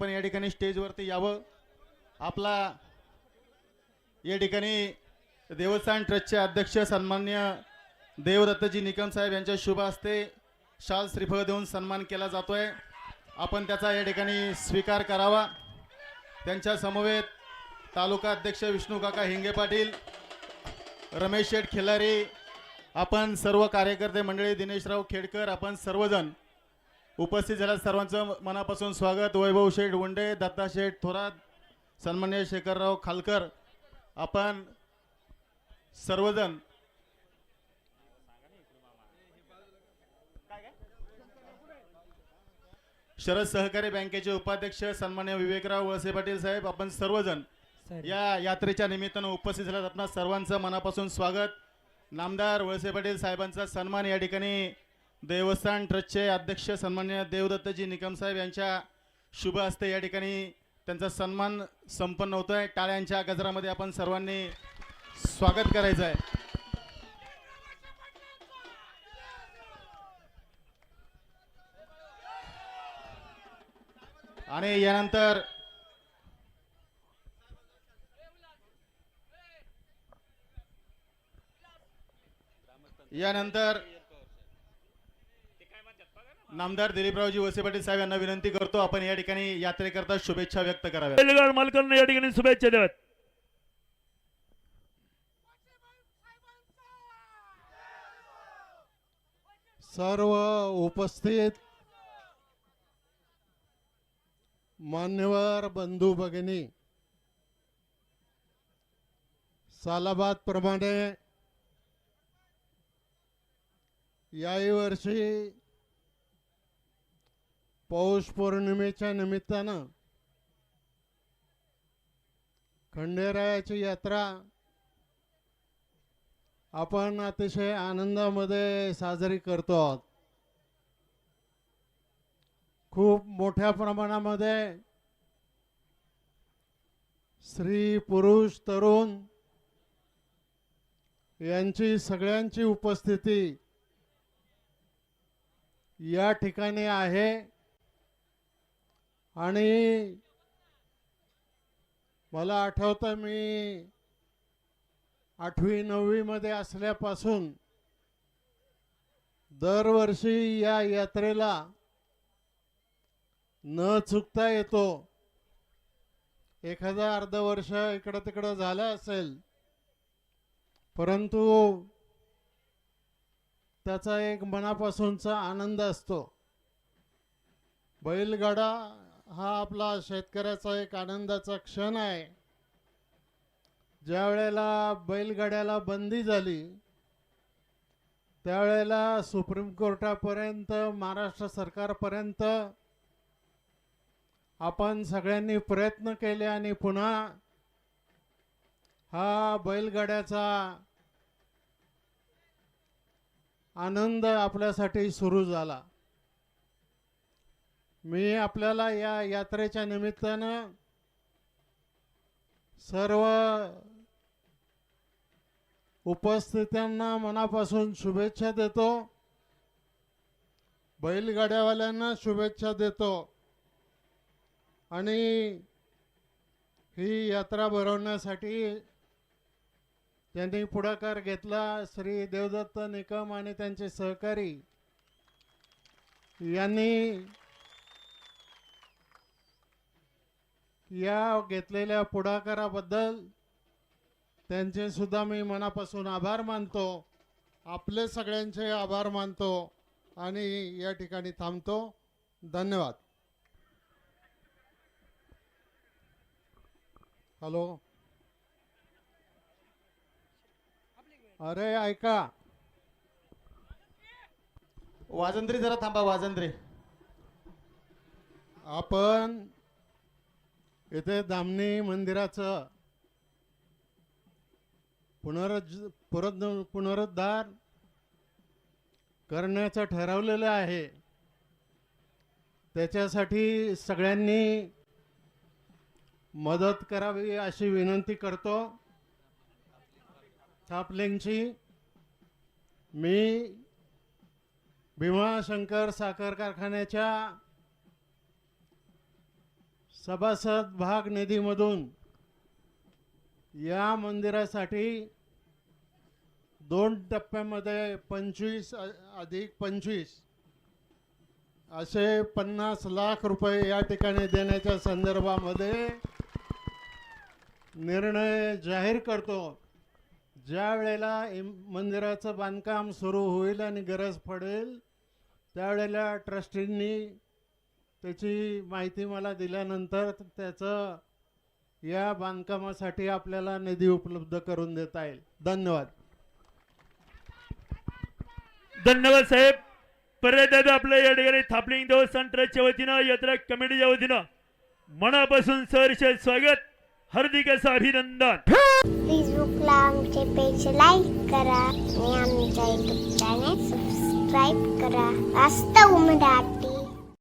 आपण या ठिकाणी स्टेजवरती यावं. आपला या ठिकाणी देवस्थान ट्रस्टचे अध्यक्ष सन्मान्य देवदत्तजी निकम साहेब यांच्या शुभ हस्ते शाल श्रीफळ देऊन सन्मान केला जातोय. आपण त्याचा या ठिकाणी स्वीकार करावा. त्यांच्या समवेत तालुका अध्यक्ष विष्णू काका हिंगे पाटील रमेश शेठ खिलारी आपण सर्व कार्यकर्ते मंडळी दिनेशराव खेडकर आपण सर्वजण उपस्थित झाल्या सर्वांचं मनापासून स्वागत. वैभव शेठ वंडे दत्ता शेठ थोरात सन्मान्य शेखरराव खालकर. आपण सर्वजण शरद सहकारी बँकेचे उपाध्यक्ष सन्मान्य विवेकराव वळसे पाटील साहेब आपण सर्वजण या यात्रेच्या निमित्तानं उपस्थित झाल्यात. आपणा सर्वांचं मनापासून स्वागत. नामदार वळसे पाटील साहेबांचा सन्मान या ठिकाणी देवस्थान ट्रस्टचे अध्यक्ष सन्मान्य देवदत्तजी निकम साहेब यांच्या शुभ हस्ते या ठिकाणी त्यांचा सन्मान संपन्न होतोय. टाळ्यांच्या गजरामध्ये आपण सर्वांनी स्वागत करायचं आहे. आणि यानंतर यानंतर नामदार दिलीपरावजी वसे पाटील साहेब यांना विनंती करतो आपण या ठिकाणी यात्रेकरता शुभेच्छा व्यक्त कराव्या बैलगाड मालकांना या ठिकाणी शुभेच्छा द्याव्यात. सर्व उपस्थित मान्यवर बंधू भगिनी सालाबाद प्रमाणे याही वर्षी पौष पौर्णिमेच्या निमित्तानं खंडेरायाची यात्रा आपण अतिशय आनंदामध्ये साजरी करतो आहोत. खूप मोठ्या प्रमाणामध्ये स्त्री पुरुष तरुण यांची सगळ्यांची उपस्थिती या ठिकाणी आहे. आणि मला आठवतं मी आठवी नववी मध्ये असल्यापासून दरवर्षी या यात्रेला न चुकता येतो. एखादा अर्ध वर्ष इकडं तिकडं झालं असेल परंतु त्याचा एक मनापासूनचा आनंद असतो. बैलगाडा हा आपला शेतकऱ्याचा एक आनंदाचा क्षण आहे. ज्या वेळेला बैलगाड्याला बंदी झाली त्यावेळेला सुप्रीम कोर्टापर्यंत महाराष्ट्र सरकारपर्यंत आपण सगळ्यांनी प्रयत्न केले आणि पुन्हा हा बैलगाड्याचा आनंद आपल्यासाठी सुरू झाला. मी आपल्याला या यात्रेच्या निमित्तानं सर्व उपस्थितांना मनापासून शुभेच्छा देतो. बैलगाड्यावाल्यांना शुभेच्छा देतो. आणि ही यात्रा भरवण्यासाठी त्यांनी पुढाकार घेतला. श्री देवदत्त निकम आणि त्यांचे सहकारी यांनी या घेतलेल्या पुढाकाराबद्दल त्यांचे सुद्धा मी मनापासून आभार मानतो. आपले सगळ्यांचे आभार मानतो आणि या ठिकाणी थांबतो. धन्यवाद. हॅलो. अरे ऐका. वाजंत्री जरा थांबा वाजंत्री. आपण इथे दामनी मंदिराचं पुनरुज पुनरुद्ध पुनरुद्धार करण्याचं ठरवलेलं आहे. त्याच्यासाठी सगळ्यांनी मदत करावी अशी विनंती करतो. थापलेंची मी भीमाशंकर साखर कारखान्याच्या सभासद भाग निधीमधून या मंदिरासाठी दोन टप्प्यामध्ये पंचवीस अ- अधिक पंचवीस असे पन्नास लाख रुपये या ठिकाणी देण्याच्या संदर्भामध्ये निर्णय जाहीर करतो. ज्या वेळेला इम- मंदिराचं बांधकाम सुरू होईल आणि गरज पडेल त्यावेळेला ट्रस्टींनी त्याची माहिती मला दिल्यानंतर त्याचं या बांधकामासाठी आपल्याला निधी उपलब्ध करून देता येईल. धन्यवाद. धन्यवाद साहेब. परत एकदा आपलं या ठिकाणी थापलिंग देवस्थान ट्रस्टच्या वतीनं यात्रा कमिटीच्या वतीनं मनापासून सहर्ष स्वागत. हार्दिक असं अभिनंदन. फेसबुकला आमचे पेज लाईक करा आणि आमच्या युट्यूब चॅनेल सबस्क्राईब करा. वास्तव मराठी